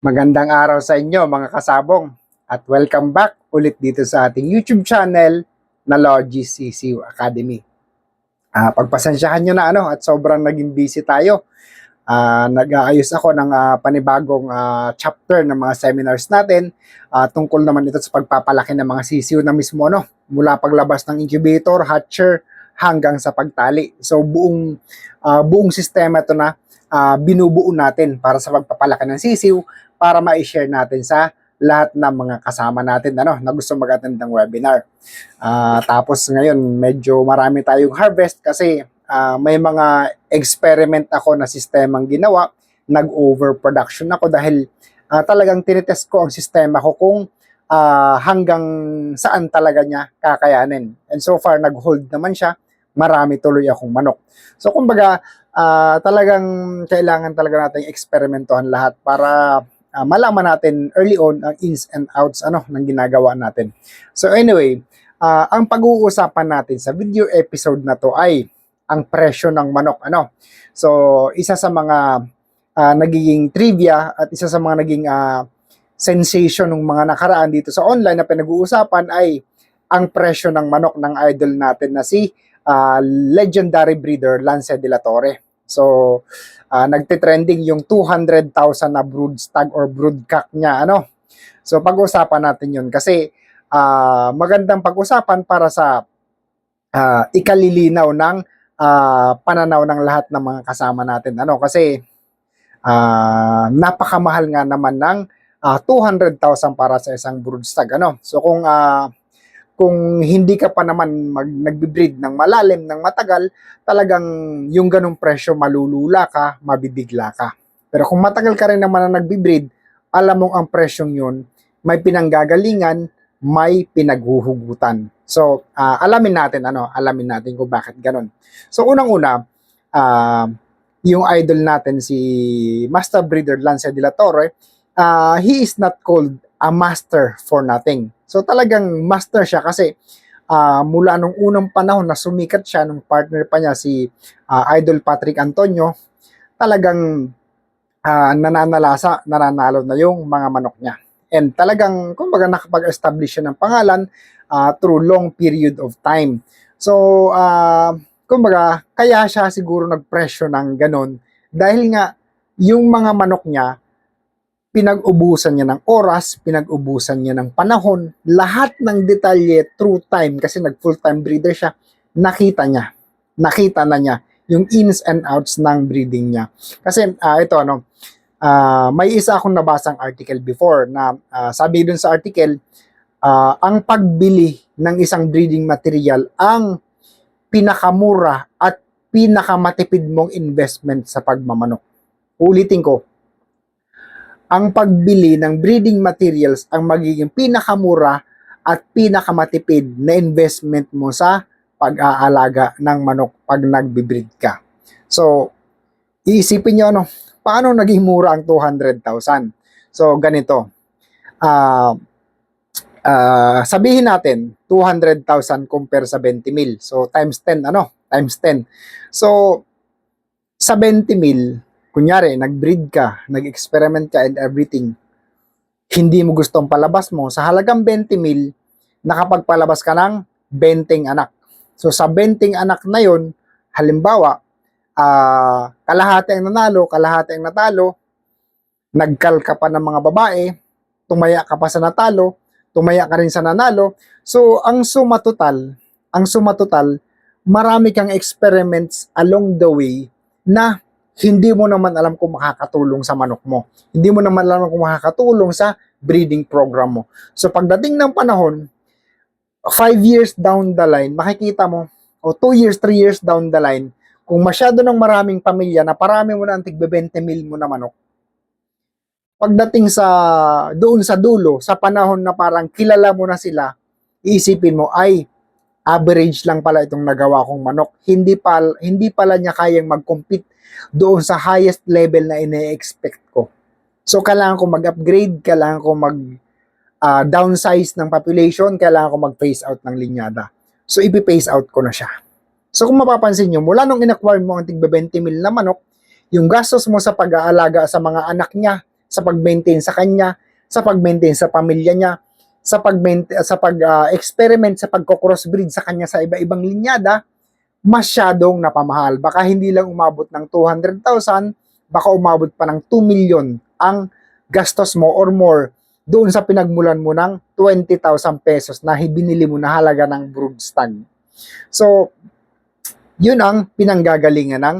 Magandang araw sa inyo mga kasabong at welcome back ulit dito sa ating YouTube channel na Logi CCU Academy. Ah, pagpasensyahan nyo na ano at sobrang naging busy tayo. Ah, nag-aayos ako ng ah, panibagong ah, chapter ng mga seminars natin Ah, tungkol naman ito sa pagpapalaki ng mga CCU na mismo ano, mula paglabas ng incubator, hatcher hanggang sa pagtali. So buong ah, buong sistema ito na ah, binubuo natin para sa pagpapalaki ng CCU para ma-share natin sa lahat ng mga kasama natin ano, na gusto mag-attend ng webinar. Ah, tapos ngayon, medyo marami tayong harvest kasi ah, may mga experiment ako na sistemang ginawa. Nag-overproduction ako dahil ah, talagang tinitest ko ang sistema ko kung ah, hanggang saan talaga niya kakayanin. And so far, nag-hold naman siya. Marami tuloy akong manok. So kumbaga, ah, talagang kailangan talaga natin eksperimentohan lahat para ah, malaman natin early on ang ins and outs ano ng ginagawa natin. So anyway, ah, ang pag-uusapan natin sa video episode na to ay ang presyo ng manok ano. So isa sa mga ah, nagiging trivia at isa sa mga naging ah, sensation ng mga nakaraan dito sa online na pinag-uusapan ay ang presyo ng manok ng idol natin na si ah, legendary breeder Lance de la Torre. So, ah, nagte-trending yung 200,000 na brood stag or brood cock niya, ano? So, pag-usapan natin yun kasi ah, magandang pag-usapan para sa ah, ikalilinaw ng ah, pananaw ng lahat ng mga kasama natin. Ano? Kasi ah, napakamahal nga naman ng ah, 200,000 para sa isang brood stag. Ano? So, kung ah, kung hindi ka pa naman mag, nagbe-breed ng malalim, ng matagal, talagang yung ganong presyo malulula ka, mabibigla ka. Pero kung matagal ka rin naman na nagbe-breed, alam mong ang presyong yun, may pinanggagalingan, may pinaghuhugutan. So, ah, alamin natin, ano, alamin natin kung bakit ganon. So, unang-una, ah, yung idol natin si Master Breeder Lance de la Torre, ah, he is not called a master for nothing. So talagang master siya kasi ah, mula nung unang panahon na sumikat siya nung partner pa niya si ah, Idol Patrick Antonio, talagang ah, nananalasa, nananalo na yung mga manok niya. And talagang, kumbaga nakapag-establish siya ng pangalan ah, through long period of time. So, ah, kumbaga, kaya siya siguro nagpresyo ng ganon dahil nga yung mga manok niya pinag-ubusan niya ng oras, pinag-ubusan niya ng panahon, lahat ng detalye through time kasi nag full-time breeder siya, nakita niya. Nakita na niya yung ins and outs ng breeding niya. Kasi ah, ito ano, ah, may isa akong nabasang article before na ah, sabi dun sa article, ah, ang pagbili ng isang breeding material ang pinakamura at pinakamatipid mong investment sa pagmamanok. Ulitin ko, ang pagbili ng breeding materials ang magiging pinakamura at pinakamatipid na investment mo sa pag-aalaga ng manok pag nagbe-breed ka. So, iisipin nyo, ano, paano naging mura ang 200,000? So, ganito. Ah, ah, sabihin natin, 200,000 compare sa 20 mil. So, times 10, ano? Times 10. So, sa 20 mil, kunyari, nag-breed ka, nag-experiment ka and everything, hindi mo gustong palabas mo, sa halagang 20 mil, nakapagpalabas ka ng 20 anak. So sa 20 anak na yon, halimbawa, ah kalahati ang nanalo, kalahati ang natalo, nagkal ka pa ng mga babae, tumaya ka pa sa natalo, tumaya ka rin sa nanalo. So ang suma total, ang suma total, marami kang experiments along the way na hindi mo naman alam kung makakatulong sa manok mo. Hindi mo naman alam kung makakatulong sa breeding program mo. So pagdating ng panahon, 5 years down the line, makikita mo, o 2 years, 3 years down the line, kung masyado ng maraming pamilya na parami mo na ang tigbe 20 mil mo na manok, pagdating sa doon sa dulo, sa panahon na parang kilala mo na sila, iisipin mo, ay, average lang pala itong nagawa kong manok. Hindi, pal, hindi pala niya kayang mag-compete doon sa highest level na ine-expect ko. So, kailangan ko mag-upgrade, kailangan ko mag ah, downsize ng population, kailangan ko mag-phase out ng linyada. So, ipi-phase out ko na siya. So, kung mapapansin nyo, mula nung in-acquire mo ang tigbe 20 mil na manok, yung gastos mo sa pag-aalaga sa mga anak niya, sa pag-maintain sa kanya, sa pag-maintain sa pamilya niya, sa pag sa pag-experiment sa pagko-crossbreed sa kanya sa iba-ibang linyada, masyadong napamahal. Baka hindi lang umabot ng 200,000, baka umabot pa ng 2 million ang gastos mo or more doon sa pinagmulan mo ng 20,000 pesos na binili mo na halaga ng brood stag. So, yun ang pinanggagalingan ng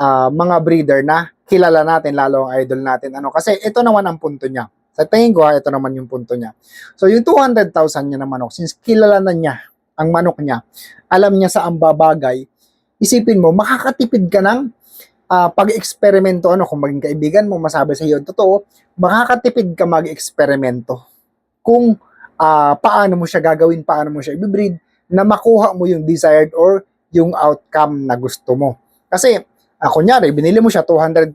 ah, mga breeder na kilala natin, lalo ang idol natin. Ano, kasi ito naman ang punto niya. Sa tingin ko, ha, ito naman yung punto niya. So, yung 200,000 niya na manok, since kilala na niya ang manok niya, alam niya sa ang babagay, isipin mo, makakatipid ka ng ah, pag-eksperimento, ano, kung maging kaibigan mo, masabi sa iyo, totoo, makakatipid ka mag-eksperimento kung ah, paano mo siya gagawin, paano mo siya i-breed, na makuha mo yung desired or yung outcome na gusto mo. Kasi, ah, kunyari, binili mo siya 200,000,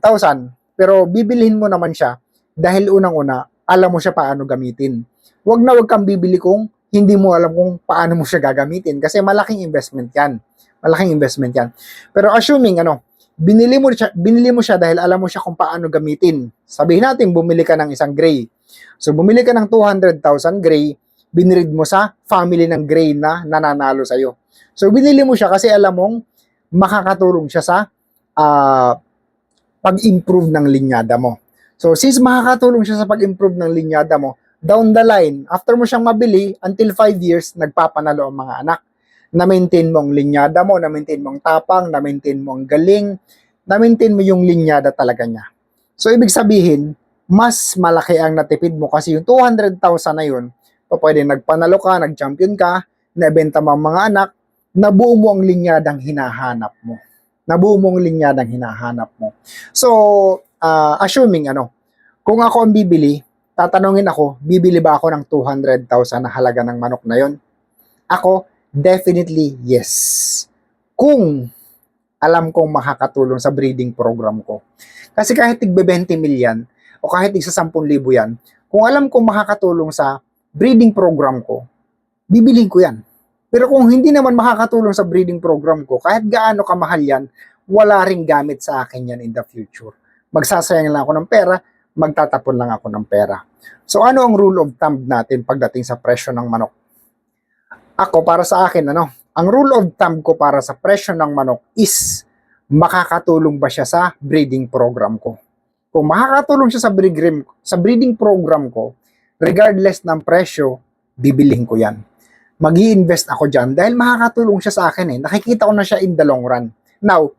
pero bibilihin mo naman siya dahil unang-una, alam mo siya paano gamitin. Huwag na huwag kang bibili kung hindi mo alam kung paano mo siya gagamitin kasi malaking investment yan. Malaking investment yan. Pero assuming ano, binili mo siya, binili mo siya dahil alam mo siya kung paano gamitin. Sabihin natin bumili ka ng isang gray. So bumili ka ng 200,000 gray, binread mo sa family ng gray na nananalo sa iyo. So binili mo siya kasi alam mong makakatulong siya sa ah, pag-improve ng linyada mo. So since makakatulong siya sa pag-improve ng linyada mo, down the line, after mo siyang mabili, until 5 years, nagpapanalo ang mga anak. Na-maintain mo ang linyada mo, na-maintain mo ang tapang, na-maintain mo ang galing, na-maintain mo yung linyada talaga niya. So, ibig sabihin, mas malaki ang natipid mo kasi yung 200,000 na yun, pa pwede nagpanalo ka, nag-champion ka, nabenta mo ang mga anak, nabuo mo ang linyadang hinahanap mo. Nabuo mo ang linyadang hinahanap mo. So, ah, assuming ano, kung ako ang bibili, tatanungin ako, bibili ba ako ng 200,000 na halaga ng manok na yon? Ako, definitely yes. Kung alam kong makakatulong sa breeding program ko. Kasi kahit tigbe 20 million o kahit isa 10,000 yan, kung alam kong makakatulong sa breeding program ko, bibilin ko yan. Pero kung hindi naman makakatulong sa breeding program ko, kahit gaano kamahal yan, wala ring gamit sa akin yan in the future. Magsasayang lang ako ng pera, magtatapon lang ako ng pera. So ano ang rule of thumb natin pagdating sa presyo ng manok? Ako para sa akin ano, ang rule of thumb ko para sa presyo ng manok is makakatulong ba siya sa breeding program ko. Kung makakatulong siya sa breeding sa breeding program ko, regardless ng presyo, bibilhin ko 'yan. Magi-invest ako diyan dahil makakatulong siya sa akin eh. Nakikita ko na siya in the long run. Now,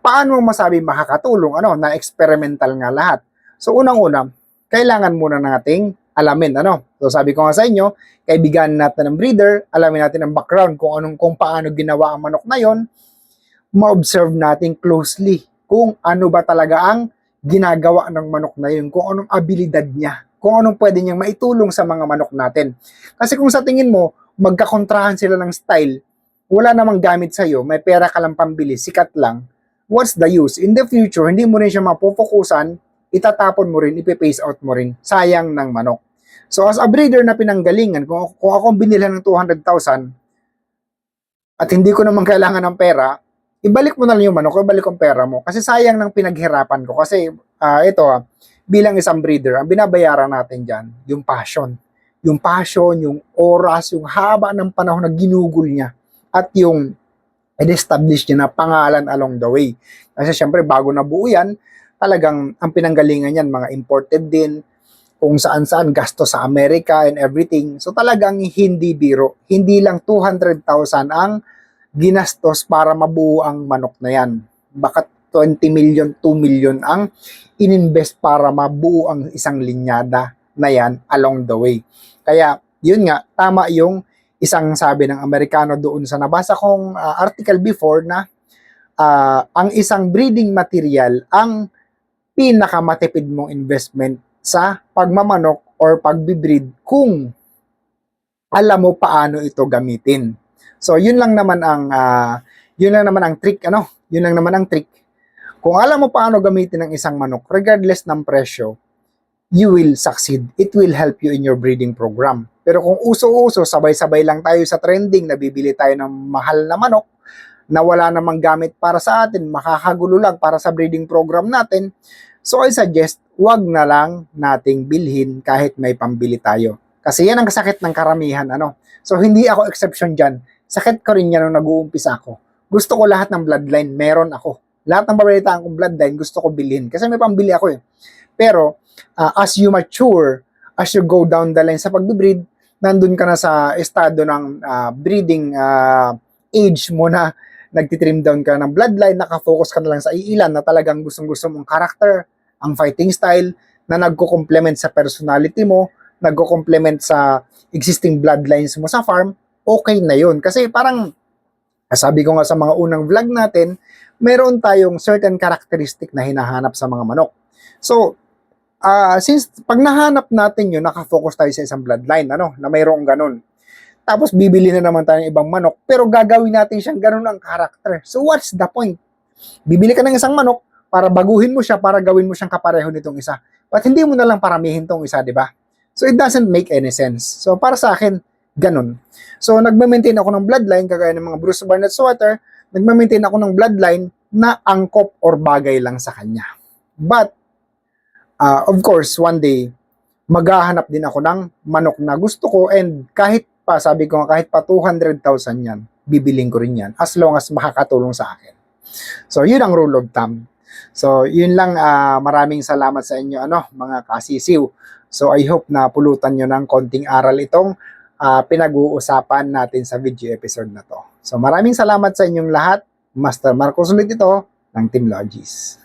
paano mo masabi makakatulong? Ano, na experimental nga lahat. So unang-una, kailangan muna nating alamin ano. So sabi ko nga sa inyo, kaibigan natin ng breeder, alamin natin ang background kung anong kung paano ginawa ang manok na 'yon. Ma-observe natin closely kung ano ba talaga ang ginagawa ng manok na 'yon, kung anong abilidad niya, kung anong pwede niyang maitulong sa mga manok natin. Kasi kung sa tingin mo, magkakontrahan sila ng style, wala namang gamit sa'yo, may pera ka lang pambili, sikat lang, what's the use? In the future, hindi mo rin siya mapufokusan itatapon mo rin, ipe-phase out mo rin. Sayang ng manok. So as a breeder na pinanggalingan, kung, kung ako ang binilhan ng 200,000 at hindi ko naman kailangan ng pera, ibalik mo na lang yung manok, ibalik ang pera mo. Kasi sayang ng pinaghirapan ko. Kasi ah, ito, ah, bilang isang breeder, ang binabayaran natin dyan, yung passion. Yung passion, yung oras, yung haba ng panahon na ginugol niya. At yung establish niya na pangalan along the way. Kasi syempre, bago nabuo yan, talagang ang pinanggalingan niyan, mga imported din, kung saan-saan gasto sa Amerika and everything. So talagang hindi biro. Hindi lang 200,000 ang ginastos para mabuo ang manok na yan. Baka 20 million, 2 million ang ininvest para mabuo ang isang linyada na yan along the way. Kaya yun nga, tama yung isang sabi ng Amerikano doon sa nabasa kong uh, article before na uh, ang isang breeding material ang pinakamatipid mong investment sa pagmamanok or pagbibreed kung alam mo paano ito gamitin. So, yun lang naman ang uh, yun lang naman ang trick ano? Yun lang naman ang trick. Kung alam mo paano gamitin ng isang manok regardless ng presyo, you will succeed. It will help you in your breeding program. Pero kung uso-uso, sabay-sabay lang tayo sa trending, nabibili tayo ng mahal na manok, na wala namang gamit para sa atin, makakagulo lang para sa breeding program natin, So I suggest, wag na lang nating bilhin kahit may pambili tayo. Kasi yan ang kasakit ng karamihan, ano. So hindi ako exception dyan. Sakit ko rin yan nung nag-uumpisa ako. Gusto ko lahat ng bloodline, meron ako. Lahat ng babalitaan kong bloodline, gusto ko bilhin. Kasi may pambili ako eh. Pero, uh, as you mature, as you go down the line sa pag-breed, nandun ka na sa estado ng uh, breeding uh, age mo na nagtitrim down ka ng bloodline, nakafocus ka na lang sa iilan na talagang gustong-gusto mong character, ang fighting style, na nagko-complement sa personality mo, nagko-complement sa existing bloodlines mo sa farm, okay na yun. Kasi parang, sabi ko nga sa mga unang vlog natin, meron tayong certain characteristic na hinahanap sa mga manok. So, ah since pag nahanap natin yun, nakafocus tayo sa isang bloodline, ano, na mayroong ganun. Tapos bibili na naman tayo ng ibang manok, pero gagawin natin siyang ganun ang character. So what's the point? Bibili ka ng isang manok para baguhin mo siya, para gawin mo siyang kapareho nitong isa. But hindi mo na lang paramihin tong isa, di ba? So it doesn't make any sense. So para sa akin, ganun. So nagme-maintain ako ng bloodline, kagaya ng mga Bruce Barnett Swatter, nagme-maintain ako ng bloodline na angkop or bagay lang sa kanya. But, uh, of course, one day, maghahanap din ako ng manok na gusto ko and kahit pa, sabi ko nga, kahit pa 200,000 yan, bibiling ko rin yan as long as makakatulong sa akin. So, yun ang rule of thumb. So, yun lang, ah, maraming salamat sa inyo, ano, mga kasisiw. So, I hope na pulutan nyo ng konting aral itong ah, pinag-uusapan natin sa video episode na to. So, maraming salamat sa inyong lahat. Master Marcos ulit ito ng Team Logis.